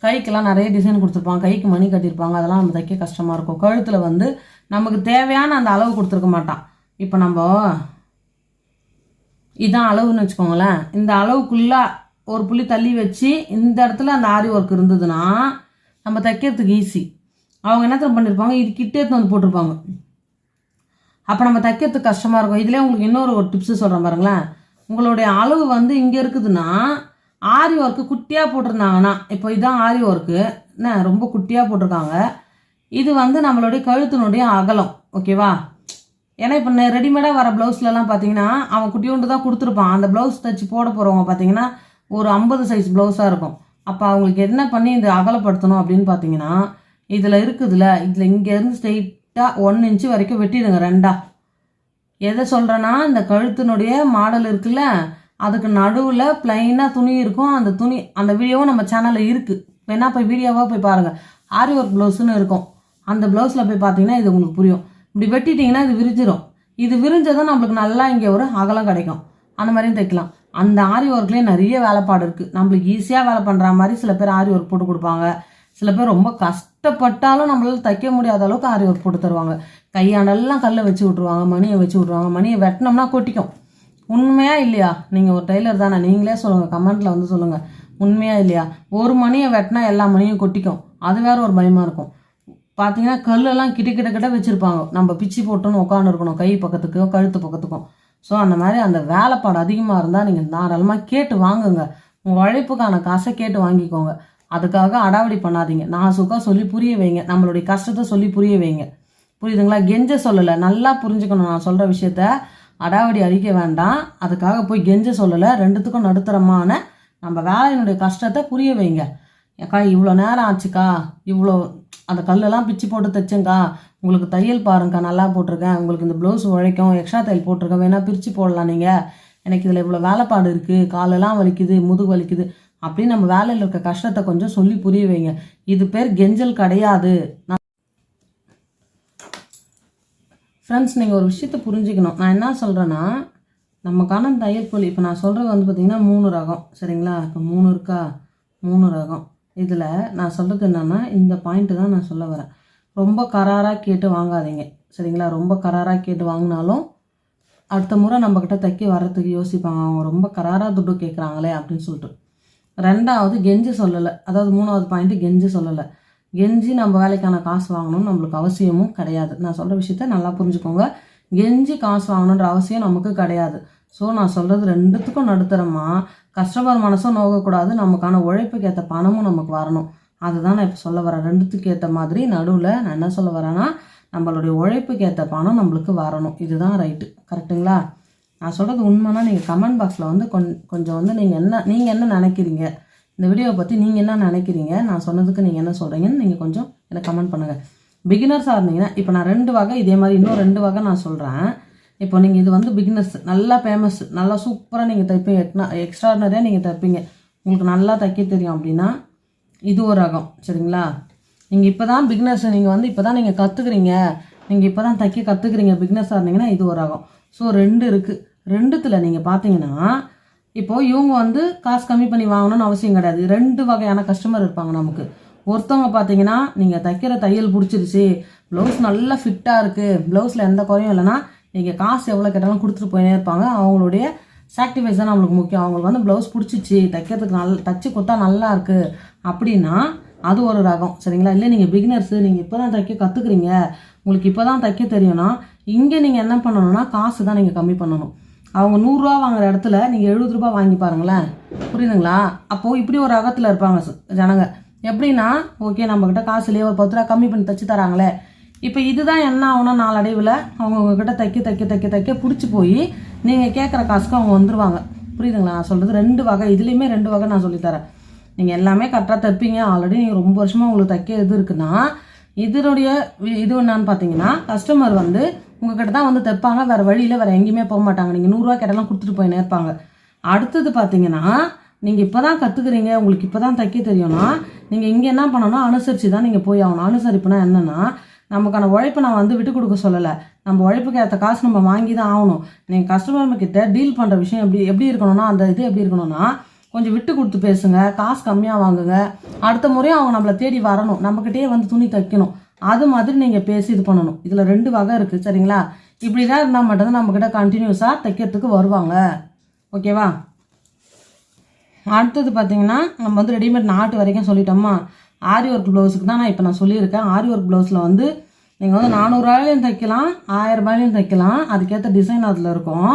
கைக்கெல்லாம் நிறைய டிசைன் கொடுத்துருப்பாங்க. கைக்கு மணி கட்டியிருப்பாங்க. அதெல்லாம் நம்ம தைக்க கஷ்டமாக இருக்கும். கழுத்தில் வந்து நமக்கு தேவையான அந்த அளவு கொடுத்துருக்க மாட்டான். இப்போ நம்ம இதான் அளவுன்னு வச்சுக்கோங்களேன். இந்த அளவுக்குள்ள ஒரு புள்ளி தள்ளி வச்சு இந்த இடத்துல அந்த ஆரி ஒர்க் இருந்ததுன்னா நம்ம தைக்கிறதுக்கு ஈஸி அவங்க என்ன பண்ணியிருப்பாங்க இது கிட்டே வந்து போட்டிருப்பாங்க. அப்போ நம்ம தைக்கிறதுக்கு கஷ்டமாக இருக்கும். இதுலேயே உங்களுக்கு இன்னொரு ஒரு டிப்ஸு சொல்கிறேன் பாருங்களேன். உங்களுடைய அளவு வந்து இங்கே இருக்குதுன்னா ஆரி ஒர்க்கு குட்டியாக போட்டிருந்தாங்கன்னா இப்போ இதுதான் ஆரி ஒர்க்கு என்ன ரொம்ப குட்டியாக போட்டிருக்காங்க. இது வந்து நம்மளுடைய கழுத்தினுடைய அகலம் ஓகேவா ஏன்னா இப்போ ரெடிமேடாக வர ப்ளவுஸ்லலாம் பார்த்தீங்கன்னா அவன் குட்டியோண்டு தான் கொடுத்துருப்பான். அந்த ப்ளவுஸ் தச்சு போட போகிறவங்க பார்த்தீங்கன்னா ஒரு ஐம்பது சைஸ் ப்ளவுஸாக இருக்கும். அப்போ அவங்களுக்கு என்ன பண்ணி இந்த அகலப்படுத்தணும் அப்படின்னு பார்த்தீங்கன்னா இதில் இருக்குதுல இதில் இங்கேருந்து ஸ்ட்ரெயிட்டாக ஒன் இன்ச்சு வரைக்கும் வெட்டிடுங்க ரெண்டாக எதை சொல்கிறேன்னா இந்த கழுத்தினுடைய மாடல் இருக்குல்ல அதுக்கு நடுவில் ப்ளைனாக துணி இருக்கும். அந்த துணி அந்த வீடியோவும் நம்ம சேனலில் இருக்குது வேணா போய் வீடியோவாக போய் பாருங்கள் ஆரி ஒர்க் ப்ளவுஸ்னு இருக்கும். அந்த ப்ளவுஸில் போய் பார்த்தீங்கன்னா இது உங்களுக்கு புரியும். இப்படி வெட்டிட்டிங்கன்னா இது விரிஞ்சிடும் இது விரிஞ்சதும் நம்மளுக்கு நல்லா இங்கே ஒரு அகலம் கிடைக்கும். அந்த மாதிரியும் தைக்கலாம். அந்த ஆரி ஒர்க்லேயே நிறைய வேலைப்பாடு இருக்குது நம்மளுக்கு ஈஸியாக வேலை பண்ணுற மாதிரி சில பேர் ஆரி ஒர்க் போட்டு கொடுப்பாங்க. சில பேர் ரொம்ப கஷ்டப்பட்டாலும் நம்மளால தைக்க முடியாத அளவுக்கு ஆரி ஒர்க் போட்டு தருவாங்க. கையாண்டெல்லாம் கல்லை வச்சு விட்ருவாங்க மணியை வச்சு விட்ருவாங்க மணியை வெட்டினோம்னா கொட்டிக்கும். உண்மையாக இல்லையா? நீங்கள் ஒரு டெய்லர் தானே நீங்களே சொல்லுங்கள் கமெண்ட்டில் வந்து சொல்லுங்கள் உண்மையாக இல்லையா? ஒரு மணியை வெட்டினா எல்லா மணியும் கொட்டிக்கும். அது வேறு ஒரு பயமாக இருக்கும். பார்த்தீங்கன்னா கல்லெல்லாம் கிட்ட கிட்ட கிட்ட வச்சுருப்பாங்க. நம்ம பிச்சி போட்டுன்னு உட்காந்து இருக்கணும் கை பக்கத்துக்கும் கழுத்து பக்கத்துக்கும் ஸோ அந்த மாதிரி அந்த வேலைப்பாடு அதிகமாக இருந்தால் நீங்கள் தாராளமாக கேட்டு வாங்குங்க. உங்கள் உழைப்புக்கான காசை கேட்டு வாங்கிக்கோங்க. அதுக்காக அடாவடி பண்ணாதீங்க. நான் சுக்கா சொல்லி புரிய வைங்க. நம்மளுடைய கஷ்டத்தை சொல்லி புரிய வைங்க. புரியுதுங்களா? கெஞ்ச சொல்லலை. நல்லா புரிஞ்சுக்கணும். நான் சொல்கிற விஷயத்த அடாவடி அழிக்க வேண்டாம். அதுக்காக போய் கெஞ்ச சொல்லலை. ரெண்டுத்துக்கும் நடுத்தரமான நம்ம வேலையினுடைய கஷ்டத்தை புரிய வைங்க. அக்கா இவ்வளோ நேரம் ஆச்சுக்கா. இவ்வளோ அந்த கல்லெல்லாம் பிச்சு போட்டு தைச்சேங்க்கா உங்களுக்கு தையல் பாருங்கக்கா. நல்லா போட்டிருக்கேன். உங்களுக்கு இந்த ப்ளவுஸ் உழைக்கும். எக்ஸ்ட்ரா தையல் போட்டிருக்கேன். வேணால் பிரித்து போடலாம் நீங்கள் எனக்கு இதில் இவ்வளோ வேலைப்பாடு இருக்குது காலெல்லாம் வலிக்குது முதுகு வலிக்குது. அப்படின்னு நம்ம வேலையில் இருக்க கஷ்டத்தை கொஞ்சம் சொல்லி புரிய வைங்க. இது பேர் கெஞ்சல் கிடையாது. ஃப்ரெண்ட்ஸ் நீங்கள் ஒரு விஷயத்த புரிஞ்சுக்கணும். நான் என்ன சொல்கிறேன்னா நமக்கான தையல் கூலி இப்போ நான் சொல்கிறது வந்து பார்த்திங்கன்னா மூணு ரகம். சரிங்களா? இப்போ மூணு இருக்கா? மூணு ரகம். இதில் நான் சொல்கிறது என்னென்னா இந்த பாயிண்ட்டு தான் நான் சொல்ல வரேன். ரொம்ப கராராக கேட்டு வாங்காதீங்க. சரிங்களா? ரொம்ப கராராக கேட்டு வாங்கினாலும் அடுத்த முறை நம்மக்கிட்ட தைக்க வர்றதுக்கு யோசிப்பாங்க. அவங்க ரொம்ப கராராக துட்டு கேட்குறாங்களே அப்படின்னு சொல்லிட்டு. ரெண்டாவது கெஞ்சி சொல்லலை. அதாவது மூணாவது பாயிண்ட்டு கெஞ்சி சொல்லலை. கெஞ்சி நம்ம வேலைக்கான காசு வாங்கணும்னு நம்மளுக்கு அவசியமும் கிடையாது. நான் சொல்கிற விஷயத்த நல்லா புரிஞ்சுக்கோங்க. கெஞ்சி காசு வாங்கணுன்ற அவசியம் நமக்கு கிடையாது. ஸோ நான் சொல்கிறது ரெண்டுத்துக்கும் நடுத்தரமா கஸ்டமர் மனசும் நோகக்கூடாது நமக்கான உழைப்புக்கு ஏற்ற பணமும் நமக்கு வரணும். அதுதான் நான் இப்போ சொல்ல வரேன். ரெண்டுத்துக்கு ஏற்ற மாதிரி நடுவில் நான் என்ன சொல்ல வரேன்னா நம்மளுடைய உழைப்புக்கு ஏற்ற பணம் நம்மளுக்கு வரணும். இதுதான் ரைட்டு கரெக்டுங்களா நான் சொல்கிறது உண்மைனா நீங்கள் கமெண்ட் பாக்ஸில் வந்து கொஞ் கொஞ்சம் வந்து நீங்கள் என்ன நீங்கள் என்ன நினைக்கிறீங்க? இந்த வீடியோவை பற்றி நீங்கள் என்ன நினைக்கிறீங்க? நான் சொன்னதுக்கு நீங்கள் என்ன சொல்கிறீங்கன்னு நீங்கள் கொஞ்சம் எனக்கு கமெண்ட் பண்ணுங்கள் பிகினர்ஸாக இருந்தீங்கன்னா இப்போ நான் ரெண்டு வகை இதே மாதிரி இன்னும் ரெண்டு வகை நான் சொல்கிறேன் இப்போ நீங்கள் இது வந்து பிகினர்ஸ் நல்லா ஃபேமஸ் நல்லா சூப்பராக நீங்கள் தைப்பீங்க எட்னா எக்ஸ்ட்ராடனரியாக நீங்கள் தைப்பீங்க உங்களுக்கு நல்லா தைக்க தெரியும் அப்படின்னா இது ஒரு ரகம் சரிங்களா? நீங்கள் இப்போ தான் பிகினர்ஸ் நீங்கள் வந்து இப்போ தான் நீங்கள் கற்றுக்குறீங்க நீங்கள் இப்போ தான் தைக்க கற்றுக்குறீங்க பிகினர்ஸாக இருந்தீங்கன்னா இது ஒரு ரகம். ஸோ ரெண்டு இருக்குது ரெண்டுத்தில் நீங்கள் பார்த்தீங்கன்னா இப்போது இவங்க வந்து காசு கம்மி பண்ணி வாங்கணும்னு அவசியம் கிடையாது. ரெண்டு வகையான கஸ்டமர் இருப்பாங்க நமக்கு. ஒருத்தவங்க பார்த்தீங்கன்னா நீங்கள் தைக்கிற தையல் பிடிச்சிருச்சு ப்ளவுஸ் நல்லா ஃபிட்டாக இருக்குது ப்ளவுஸில் எந்த குறையும் இல்லைன்னா நீங்கள் காசு எவ்வளோ கேட்டாலும் கொடுத்துட்டு போயினே இருப்பாங்க. அவங்களுடைய சாக்ரிஃபைஸ் தான் நம்மளுக்கு முக்கியம். அவங்களுக்கு வந்து ப்ளவுஸ் பிடிச்சிச்சு தைக்கிறதுக்கு நல்ல தச்சு கொடுத்தா நல்லா இருக்குது அப்படின்னா அது ஒரு ரகம். சரிங்களா? இல்லை நீங்கள் பிகினர்ஸு நீங்கள் இப்போ தான் தைக்க கற்றுக்குறீங்க உங்களுக்கு இப்போ தான் தைக்க தெரியும்னா இங்கே நீங்கள் என்ன பண்ணணும்னா காசு தான் நீங்கள் கம்மி பண்ணணும். அவங்க நூறுரூவா வாங்குற இடத்துல நீங்கள் எழுபது ரூபா வாங்கி பாருங்களேன். புரியுதுங்களா? அப்போது இப்படி ஒரு ரகத்தில் இருப்பாங்க ஜனங்க. எப்படின்னா ஓகே நம்மக்கிட்ட காசுலேயே ஒரு பத்து ரூபா கம்மி பண்ணி தைச்சி தராங்களே. இப்போ இதுதான் என்ன ஆகும்னா நாளடைவில் அவங்கக்கிட்ட உங்ககிட்ட தைக்க தைக்க தைக்க தைக்க பிடிச்சி போய் நீங்கள் கேட்குற காசுக்கு அவங்க வந்துடுவாங்க புரியுதுங்களா? நான் சொல்கிறது ரெண்டு வகை இதுலேயுமே ரெண்டு வகை நான் சொல்லித்தரேன் நீங்கள் எல்லாமே கரெக்டாக தைப்பீங்க. ஆல்ரெடி நீங்கள் ரொம்ப வருஷமாக உங்களுக்கு தைக்க இது இருக்குன்னா இதனுடைய இது என்னான்னு பார்த்தீங்கன்னா கஸ்டமர் வந்து உங்ககிட்ட தான் வந்து தைப்பாங்க வேறு வழியில் வேறு எங்கேயுமே போக மாட்டாங்க. நீங்கள் நூறுரூவா கேட்டாலும் கொடுத்துட்டு போயினே இருப்பாங்க அடுத்தது பார்த்தீங்கன்னா நீங்கள் இப்போ தான் கற்றுக்குறீங்க உங்களுக்கு இப்போ தான் தைக்க தெரியும்னா நீங்கள் இங்கே என்ன பண்ணணும்? அனுசரித்து தான் நீங்கள் போய் ஆகணும். அனுசரிப்புனா என்னென்னா நமக்கான உழைப்பை நான் வந்து விட்டு கொடுக்க சொல்லலை. நம்ம உழைப்புக்கு ஏற்ற காசு நம்ம வாங்கி தான் ஆகணும் நீங்கள் கஸ்டமர்கிட்ட டீல் பண்ணுற விஷயம் எப்படி எப்படி இருக்கணும்னா அந்த இது எப்படி இருக்கணும்னா கொஞ்சம் விட்டு கொடுத்து பேசுங்க காசு கம்மியாக வாங்குங்க. அடுத்த முறையும் அவங்க நம்மளை தேடி வரணும். நம்மக்கிட்டே வந்து துணி தைக்கணும். அது மாதிரி நீங்கள் பேசி இது பண்ணணும். இதில் ரெண்டு வகை இருக்குது சரிங்களா? இப்படி தான் இருந்தால் மட்டும்தான் நம்மக்கிட்ட கண்டினியூஸாக தைக்கிறதுக்கு வருவாங்க. ஓகேவா? அடுத்தது பார்த்தீங்கன்னா நம்ம வந்து ரெடிமேட் நாட்டு வரைக்கும் சொல்லிட்டோமா? ஆரி ஒர்க் ப்ளவுஸுக்கு தான் நான் இப்போ நான் சொல்லியிருக்கேன். ஆரி ஒர்க் ப்ளவுஸில் வந்து நீங்கள் வந்து நானூறுரூவாயிலையும் தைக்கலாம் ஆயிரரூபாயிலையும் தைக்கலாம். அதுக்கேற்ற டிசைன் அதில் இருக்கும்.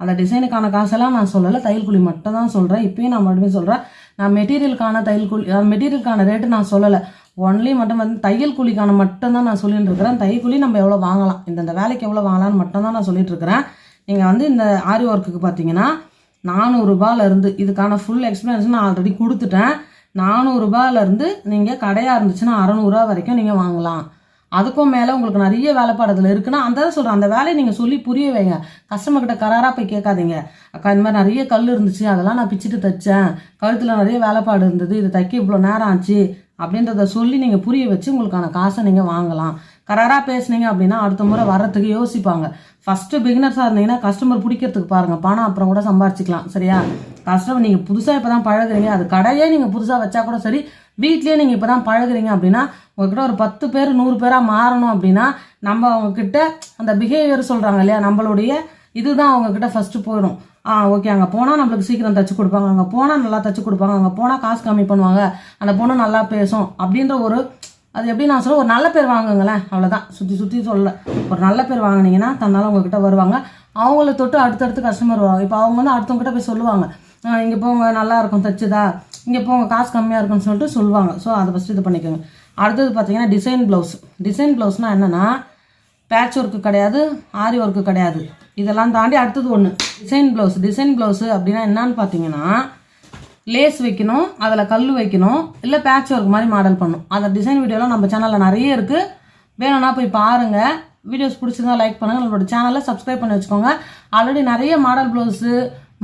அந்த டிசைனுக்கான காசெல்லாம் நான் சொல்லலை. தையல் கூலி மட்டும் தான் சொல்கிறேன் இப்பயும் நான் மட்டுமே சொல்கிறேன் நான் மெட்டீரியலுக்கான தையல் கூலி மெட்டீரியலுக்கான ரேட்டு நான் சொல்லலை. ஒன்லி மட்டும் வந்து தையல் கூலிக்கான மட்டும் தான் நான் சொல்லிட்டு இருக்கிறேன் தையல் கூலி நம்ம எவ்வளோ வாங்கலாம்? இந்தந்த வேலைக்கு எவ்வளோ வாங்கலாம்னு மட்டும் தான் நான் சொல்லிட்டு இருக்கிறேன் நீங்கள் வந்து இந்த ஆரி ஒர்க்குக்கு பார்த்தீங்கன்னா நானூறுரூபாலேருந்து இதுக்கான ஃபுல் எக்ஸ்பீரியன்ஸ் நான் ஆல்ரெடி கொடுத்துட்டேன். நானூறுரூபாலேருந்து நீங்கள் கடையாக இருந்துச்சுன்னா அறநூறுவா வரைக்கும் நீங்கள் வாங்கலாம். அதுக்கும் மேலே உங்களுக்கு நிறைய வேலைப்பாடு அதில் இருக்குன்னா அந்த சொல்கிறேன் அந்த வேலையை நீங்கள் சொல்லி புரிய வைங்க. கஸ்டமர் கிட்ட கராராக போய் கேட்காதீங்க. அக்கா இந்த மாதிரி நிறைய கல் இருந்துச்சு அதெல்லாம் நான் பிச்சுட்டு தைச்சேன். கழுத்தில் நிறைய வேலைப்பாடு இருந்தது இது தைக்க இவ்வளோ நேரம் ஆச்சு. அப்படின்றத சொல்லி நீங்கள் புரிய வச்சு உங்களுக்கான காசை நீங்கள் வாங்கலாம். கராராக பேசுனீங்க அப்படின்னா அடுத்த முறை வர்றதுக்கு யோசிப்பாங்க. ஃபஸ்ட்டு பிகினர்ஸாக இருந்தீங்கன்னா கஸ்டமர் பிடிக்கிறதுக்கு பாருங்கள் பணம் அப்புறம் கூட சம்பாரிச்சிக்கலாம். சரியா? கஸ்டமர் நீங்கள் புதுசாக இப்போ தான் பழகுறீங்க. அது கடையே நீங்கள் புதுசாக வச்சா கூட சரி. வீட்லேயே நீங்கள் இப்போ தான் பழகுறீங்க அப்படின்னா உங்ககிட்ட ஒரு பத்து பேர் நூறு பேராக மாறணும் அப்படின்னா நம்ம அவங்கக்கிட்ட அந்த பிஹேவியர் சொல்கிறாங்க இல்லையா? நம்மளுடைய இதுதான் அவங்கக்கிட்ட ஃபஸ்ட்டு போயிடும். ஆ ஓகே அங்கே போனால் நம்மளுக்கு சீக்கிரம் தச்சு கொடுப்பாங்க. அங்கே போனால் நல்லா தச்சு கொடுப்பாங்க. அங்கே போனால் காசு கம்மி பண்ணுவாங்க. அந்த பொண்ணு நல்லா பேசும் அப்படின்ற ஒரு அது எப்படி நான் சொல்ல ஒரு நல்ல பேர் வாங்குங்களேன். அவ்வளோதான் சுற்றி சுற்றி சொல்ல ஒரு நல்ல பேர் வாங்குனீங்கன்னா தன்னால் உங்ககிட்ட வருவாங்க. அவங்கள தொட்டு அடுத்தடுத்து கஸ்டமர் வருவாங்க. இப்போ அவங்க வந்து அடுத்தவங்ககிட்ட போய் சொல்லுவாங்க. இங்கே போங்க நல்லா இருக்கும் தச்சுதா. இங்கே போங்க காசு கம்மியாக இருக்குன்னு சொல்லிட்டு சொல்லுவாங்க. ஸோ அதை ஃபஸ்ட்டு இது பண்ணிக்கோங்க. அடுத்தது பார்த்தீங்கன்னா டிசைன் ப்ளவுஸ் டிசைன் ப்ளவுஸ்னால் என்னென்னா பேட்ச் ஒர்க்கு கிடையாது ஆரி ஒர்க்கு கிடையாது. இதெல்லாம் தாண்டி அடுத்தது ஒன்று டிசைன் ப்ளவுஸ் டிசைன் ப்ளவுஸு அப்படின்னா என்னன்னு பார்த்தீங்கன்னா லேஸ் வைக்கணும் அதில் கல் வைக்கணும் இல்லை பேட்ச் ஒர்க் மாதிரி மாடல் பண்ணணும். அந்த டிசைன் வீடியோலாம் நம்ம சேனலில் நிறைய இருக்குது வேணும்னா போய் பாருங்கள் வீடியோஸ் பிடிச்சிருந்தா லைக் பண்ணுங்கள் நம்மளோட சேனலை சப்ஸ்கிரைப் பண்ணி வச்சுக்கோங்க. ஆல்ரெடி நிறைய மாடல் ப்ளவுஸு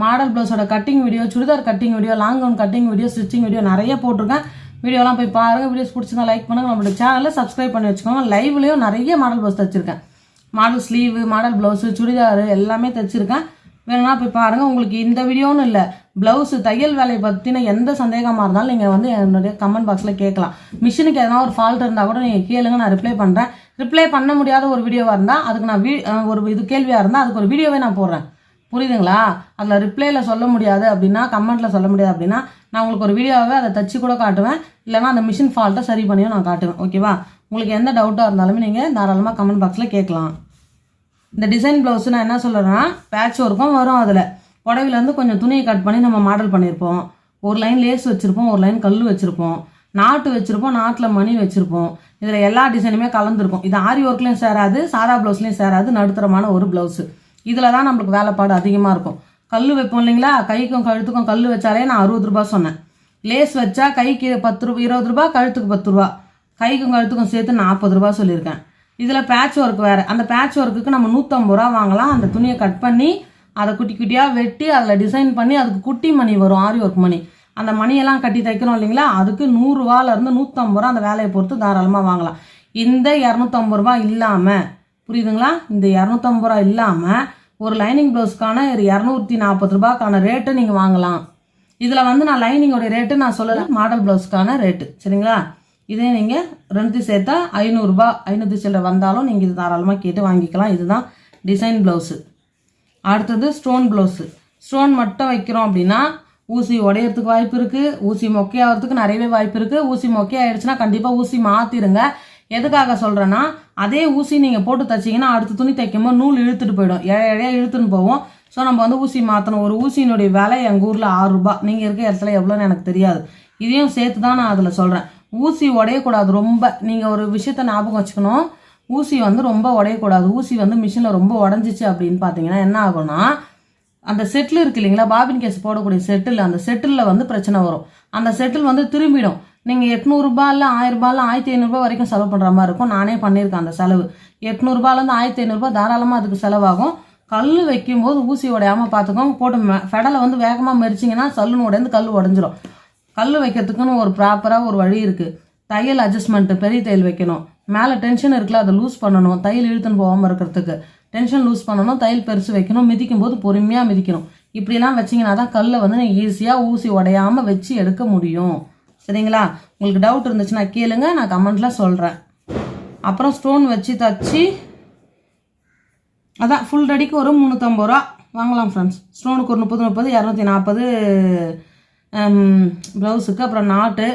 மாடல் ப்ளவுஸோட cutting video churidar cutting video long gown cutting video stitching video நிறைய போட்டிருக்கேன். வீடியோலாம் போய் பாருங்கள் வீடியோஸ் பிடிச்சிருந்தா லைக் பண்ணுங்கள் நம்மளோட சேனலை சப்ஸ்கிரைப் பண்ணி வச்சுக்கோங்க. லைவ்லேயும் நிறைய model blouse தச்சிருக்கேன். Model sleeve model blouse churidar எல்லாமே தைச்சிருக்கேன். வேணும்னா போய் பாருங்கள் உங்களுக்கு இந்த வீடியோன்னு இல்லை ப்ளவுஸு தையல் வேலையை பற்றின எந்த சந்தேகமாக இருந்தாலும் நீங்கள் வந்து என்னுடைய கமெண்ட் பாக்ஸில் கேட்கலாம். மிஷினுக்கு எதனா ஒரு ஃபால்ட் இருந்தால் கூட நீங்கள் கேளுங்க. நான் ரிப்ளை பண்ணுறேன் ரிப்ளை பண்ண முடியாத ஒரு வீடியோவாக இருந்தால் அதுக்கு நான் வீ ஒரு இது கேள்வியாக இருந்தால் அதுக்கு ஒரு வீடியோவே நான் போடுறேன். புரியுதுங்களா? அதில் ரிப்ளைல சொல்ல முடியாது அப்படின்னா கமெண்ட்டில் சொல்ல முடியாது அப்படின்னா நான் உங்களுக்கு ஒரு வீடியோவே அதை தச்சு கூட காட்டுவேன். இல்லைனா அந்த மிஷின் ஃபால்ட்டை சரி பண்ணியும் நான் காட்டுவேன். ஓகேவா உங்களுக்கு எந்த டவுட்டாக இருந்தாலுமே நீங்கள் தாராளமாக கமெண்ட் பாக்ஸில் கேட்கலாம். இந்த டிசைன் ப்ளவுஸ் நான் என்ன சொல்கிறேன்னா பேட்ச் ஒர்க்கும் வரும் அதில். புடவையிலேருந்து கொஞ்சம் துணியை கட் பண்ணி நம்ம மாடல் பண்ணியிருப்போம். ஒரு லைன் லேஸ் வச்சுருப்போம் ஒரு லைன் கல் வச்சுருப்போம். நாட்டு வச்சுருப்போம் நாட்டில் மணி வச்சுருப்போம். இதில் எல்லா டிசைனுமே கலந்துருக்கும். இது ஆரி ஒர்க்லேயும் சேராது சாரா ப்ளவுஸ்லேயும் சேராது நடுத்தரமான ஒரு ப்ளவுஸு இதில் தான் நம்மளுக்கு வேலைப்பாடு அதிகமாக இருக்கும். கல் வைப்போம் இல்லைங்களா? கைக்கும் கழுத்துக்கும் கல் வச்சாலே நான் அறுபது ரூபாய் சொன்னேன். லேஸ் வச்சா கைக்கு பத்து ரூபா இருபது ரூபா கழுத்துக்கு பத்து ரூபா. கைக்கும் கழுத்துக்கும் சேர்த்து நாற்பது ரூபா சொல்லியிருக்கேன். இதில் பேட்ச் ஒர்க் வேறு. அந்த பேட்ச் ஒர்க்குக்கு நம்ம நூற்றம்பது ரூபா வாங்கலாம். அந்த துணியை கட் பண்ணி அதை குட்டி குட்டியாக வெட்டி அதில் டிசைன் பண்ணி அதுக்கு குட்டி மணி வரும் ஆரி ஒர்க் மணி. அந்த மணியெல்லாம் கட்டி தைக்கிறோம் இல்லைங்களா? அதுக்கு நூறுரூவாலேருந்து நூற்றம்பது ரூபா அந்த வேலையை பொறுத்து தாராளமாக வாங்கலாம். இந்த இரநூத்தம்பது ரூபா இல்லாமல் புரியுதுங்களா? இந்த இரநூத்தம்பது ரூபா இல்லாமல் ஒரு லைனிங் ப்ளவுஸ்க்கான ஒரு இரநூத்தி நாற்பது ரூபாய்க்கான ரேட்டு நீங்கள் வாங்கலாம். இதில் வந்து நான் லைனிங்கோடைய ரேட்டு நான் சொல்லலை மாடல் ப்ளவுஸ்க்கான ரேட்டு சரிங்களா? இதே நீங்கள் ரெண்டுத்தையும் சேர்த்தா ஐநூறுரூபா ஐநூற்றி சில்லரை வந்தாலும் நீங்கள் இது தாராளமாக கேட்டு வாங்கிக்கலாம். இதுதான் டிசைன் ப்ளவுஸு அடுத்தது ஸ்டோன் ப்ளவுஸு ஸ்டோன் மட்டும் வைக்கிறோம் அப்படின்னா ஊசி உடையிறதுக்கு வாய்ப்பு இருக்குது ஊசி மொக்கையாகிறதுக்கு நிறையவே வாய்ப்பு இருக்குது ஊசி மொக்கையாயிடுச்சுன்னா கண்டிப்பாக ஊசி மாற்றிடுங்க எதுக்காக சொல்கிறேன்னா அதே ஊசி நீங்கள் போட்டு தைச்சிங்கன்னா அடுத்த துணி தைக்கும்போது நூல் இழுத்துட்டு போயிடும். ஏழையாக இழுத்துன்னு போவோம். ஸோ நம்ம வந்து ஊசி மாற்றணும் ஒரு ஊசியினுடைய விலை எங்கள் ஊரில் ஆறு ரூபாய். நீங்கள் இருக்க இடத்துல எவ்வளோன்னு எனக்கு தெரியாது. இதையும் சேர்த்து தான் நான் அதில் சொல்கிறேன் ஊசி உடையக்கூடாது ரொம்ப. நீங்கள் ஒரு விஷயத்த ஞாபகம் வச்சுக்கணும். ஊசி வந்து ரொம்ப உடையக்கூடாது. ஊசி வந்து மிஷினில் ரொம்ப உடஞ்சிச்சு அப்படின்னு பார்த்தீங்கன்னா என்ன ஆகும்னா அந்த செட்டில் இருக்கு இல்லைங்களா? பாபின் கேஸ் போடக்கூடிய செட்டில் அந்த செட்டிலில் வந்து பிரச்சனை வரும். அந்த செட்டில் வந்து திரும்பிடும். நீங்கள் எட்நூறுரூபா இல்லை ஆயிரரூபா இல்லை ஆயிரத்தி ஐநூறுரூபா வரைக்கும் செலவு பண்ணுற மாதிரி இருக்கும். நானே பண்ணியிருக்கேன் அந்த செலவு. எட்நூறுபாலேருந்து ஆயிரத்தி ஐநூறுரூபா தாராளமாக அதுக்கு செலவாகும். கல் வைக்கும்போது ஊசி உடையாமல் பார்த்துக்கோங்க போட்டு ஃபெடலை வந்து வேகமாக மெரிச்சிங்கன்னா சல்லுன்னு உடைந்து கல் உடஞ்சிரும். கல் வைக்கிறதுக்குன்னு ஒரு ப்ராப்பராக ஒரு வழி இருக்குது தையல் அட்ஜஸ்ட்மெண்ட்டு பெரிய தையல் வைக்கணும். மேலே டென்ஷன் இருக்குல்ல அதை லூஸ் பண்ணணும். தையல் இழுத்துன்னு போகாமல் இருக்கிறதுக்கு. டென்ஷன் லூஸ் பண்ணணும். தையல் பெருசு வைக்கணும். மிதிக்கும் போது பொறுமையாக மிதிக்கணும். இப்படிலாம் வச்சிங்கன்னா தான் கல்லை வந்து நீங்கள் ஈஸியாக ஊசி உடையாமல் வச்சு எடுக்க முடியும். சரிங்களா? உங்களுக்கு டவுட் இருந்துச்சுன்னா கேளுங்க நான் கமெண்ட்டில் சொல்கிறேன் அப்புறம் ஸ்டோன் வச்சு தச்சு. அதான் ஃபுல் ரெடிக்கு ஒரு முந்நூற்றம்பது ரூபா. வாங்கலாம் ஃப்ரெண்ட்ஸ் ஸ்டோனுக்கு ஒரு முப்பது முப்பது இரநூத்தி நாற்பது ப்ளவுஸுக்கு அப்புறம் நாட்டு.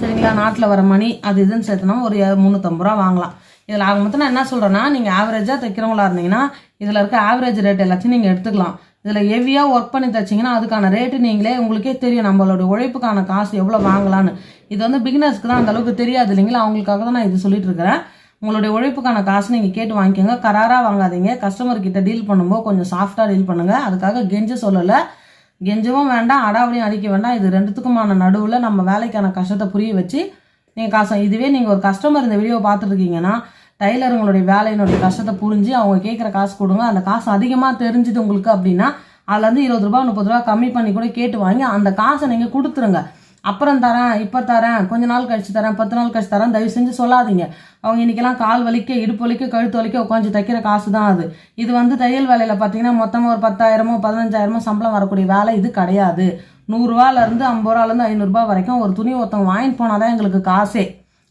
சரிங்களா? நாட்டில் வர மணி அது இதுன்னு சேர்த்துனா ஒரு முந்நூற்றம்பது ரூபா வாங்கலாம். இதில் ஆக மொத்தம் நான் என்ன சொல்கிறேன்னா நீங்கள் ஆவரேஜாக தைக்கிறவங்களா இருந்தீங்கன்னா இதில் இருக்க ஆவரேஜ் ரேட் எல்லாத்தையும் நீங்கள் எடுத்துக்கலாம். இதில் ஹெவியாக ஒர்க் பண்ணி தைச்சிங்கன்னா அதுக்கான ரேட்டு நீங்களே உங்களுக்கே தெரியும். நம்மளோட உழைப்புக்கான காசு எவ்வளோ வாங்கலான்னு இது வந்து பிகினர்ஸ்க்கு தான் அந்தளவுக்கு தெரியாது இல்லைங்களா? அவங்களுக்காக தான் நான் இது சொல்லிட்டு இருக்கிறேன். உங்களுடைய உழைப்புக்கான காசு நீங்கள் கேட்டு வாங்கிக்கோங்க. கராராக வாங்காதீங்க. கஸ்டமர் கிட்ட டீல் பண்ணும்போது கொஞ்சம் சாஃப்டாக டீல் பண்ணுங்கள் அதுக்காக கெஞ்ச சொல்லலை. கெஞ்சவும் வேண்டாம். அடாவடியும் அடிக்க வேண்டாம். இது ரெண்டுத்துக்குமான நடுவில் நம்ம வேலைக்கான கஷ்டத்தை புரிய வச்சு நீங்கள் காசு இதுவே நீங்கள் ஒரு கஸ்டமர் இந்த வீடியோ பார்த்துருக்கீங்கன்னா டைலருங்களுடைய வேலையினுடைய கஷ்டத்தை புரிஞ்சு அவங்க கேட்குற காசு கொடுங்க. அந்த காசு அதிகமாக தெரிஞ்சுது உங்களுக்கு அப்படின்னா அதுலேருந்து இருபது ரூபா முப்பது ரூபா கம்மி பண்ணி கூட கேட்டு வாங்கி அந்த காசை நீங்கள் கொடுத்துருங்க. அப்புறம் தரேன் இப்போ தரேன் கொஞ்ச நாள் கழிச்சு தரேன் பத்து நாள் கழிச்சு தரேன் தயவு செஞ்சு சொல்லாதீங்க. அவங்க இன்னைக்கெல்லாம் கால் வலிக்க இடுப்பு வலிக்க கழுத்து வலிக்க உட்காந்து தைக்கிற காசு தான் அது. இது வந்து தையல் வேலையில் பார்த்தீங்கன்னா மொத்தமாக ஒரு பத்தாயிரமோ பதினஞ்சாயிரமோ சம்பளம் வரக்கூடிய வேலை இது கிடையாது. நூறுரூவாலேருந்து ஐம்பது ரூபாலேருந்து ஐநூறுரூபா வரைக்கும் ஒரு துணி ஒருத்தவங்க வாங்கிட்டு போனால் தான் எங்களுக்கு காசே.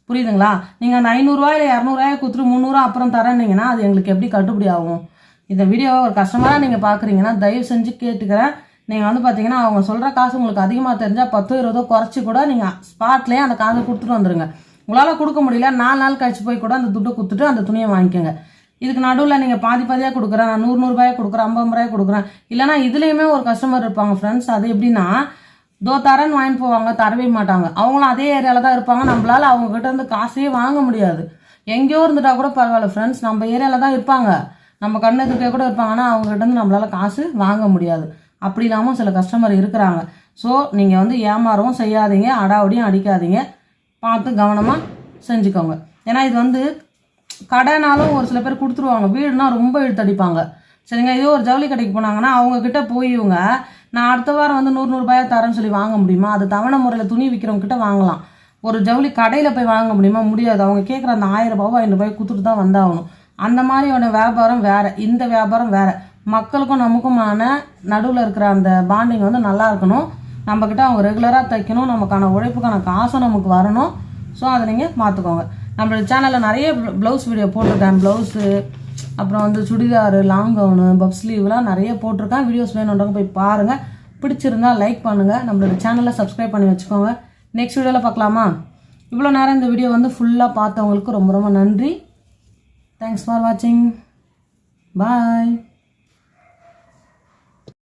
புரியுதுங்களா? நீங்கள் அந்த ஐநூறுரூவா இல்லை இரநூறுவாயை கொடுத்துட்டு முந்நூறுவா அப்புறம் தரேன்னீங்கன்னா அது எங்களுக்கு எப்படி கட்டுப்படி ஆகும்? இந்த வீடியோவை ஒரு கஸ்டமராக நீங்கள் பார்க்குறீங்கன்னா தயவு செஞ்சு கேட்டுக்கிறேன். நீங்கள் வந்து பார்த்தீங்கன்னா அவங்க சொல்கிற காசு உங்களுக்கு அதிகமாக தெரிஞ்சால் பத்தோ இருபதோ குறைச்சி கூட நீங்கள் ஸ்பாட்லேயே அந்த காசை கொடுத்துட்டு வந்துடுங்க உங்களால் கொடுக்க முடியல நாலு நாள் கழிச்சு போய் கூட அந்த துட்டை கொடுத்துட்டு அந்த துணியை வாங்கிக்கோங்க. இதுக்கு நடுவில் நீங்கள் பாதி பாதியாக கொடுக்குறேன் நான் நூறு நூறுபாயை கொடுக்குறேன் ஐம்பது ரூபாய் கொடுக்குறேன். இல்லைனா இதுலேயுமே ஒரு கஸ்டமர் இருப்பாங்க ஃப்ரெண்ட்ஸ் அது எப்படின்னா தோ தரேன்னு வாங்கிட்டு போவாங்க தரவே மாட்டாங்க. அவங்களும் அதே ஏரியாவில் தான் இருப்பாங்க. நம்மளால அவங்க கிட்ட இருந்து காசே வாங்க முடியாது. எங்கேயோ இருந்துட்டா கூட பரவாயில்ல ஃப்ரெண்ட்ஸ் நம்ம ஏரியாவில் தான் இருப்பாங்க. நம்ம கண்ணு எதிர்க்க கூட இருப்பாங்க. ஆனால் அவங்க கிட்ட இருந்து நம்மளால காசு வாங்க முடியாது. அப்படி இல்லாமல் சில கஸ்டமர் இருக்கிறாங்க. ஸோ நீங்கள் வந்து ஏமாறவும் செய்யாதீங்க. அடாவடியும் அடிக்காதீங்க. பார்த்து கவனமாக செஞ்சுக்கோங்க. ஏன்னா இது வந்து கடைனாலும் ஒரு சில பேர் கொடுத்துருவாங்க. வீடுனா ரொம்ப இழுத்தடிப்பாங்க சரிங்க இதே ஒரு ஜவுளி கடைக்கு போனாங்கன்னா அவங்கக்கிட்ட போய் இவங்க நான் அடுத்த வாரம் வந்து நூறு நூறுபாயா தரேன்னு சொல்லி வாங்க முடியுமா? அது தவணை முறையில் துணி விற்கிறவங்க கிட்ட வாங்கலாம். ஒரு ஜவுளி கடையில் போய் வாங்க முடியுமா? முடியாது. அவங்க கேட்குற அந்த ஆயிரம் ரூபாவோ ஐநூறு ரூபாய் கொடுத்துட்டு தான் வந்தாகணும். அந்த மாதிரியான வியாபாரம் வேறு. இந்த வியாபாரம் வேறு. மக்களுக்கும் நமக்குமான நடுவில் இருக்கிற அந்த பாண்டிங் வந்து நல்லா இருக்கணும். நம்மக்கிட்ட அவங்க ரெகுலராக தைக்கணும். நமக்கான உழைப்புக்கான காசும் நமக்கு வரணும். ஸோ அதை நீங்கள் பார்த்துக்கோங்க நம்மளோட சேனலில் நிறைய ப்ளவுஸ் வீடியோ போட்டிருக்கேன். ப்ளவுஸு அப்புறம் வந்து சுடிதாரு லாங் கவுனு பப் ஸ்லீவ்லாம் நிறைய போட்டிருக்கேன். வீடியோஸ் வேணுன்றவங்க போய் பாருங்கள் பிடிச்சிருந்தா லைக் பண்ணுங்கள் நம்மளோட சேனலை சப்ஸ்கிரைப் பண்ணி வச்சுக்கோங்க. நெக்ஸ்ட் வீடியோவில் பார்க்கலாமா? இவ்வளோ நேரம் இந்த வீடியோ வந்து ஃபுல்லாக பார்த்தவங்களுக்கு ரொம்ப ரொம்ப நன்றி. தேங்க்ஸ் ஃபார் வாட்சிங் பாய்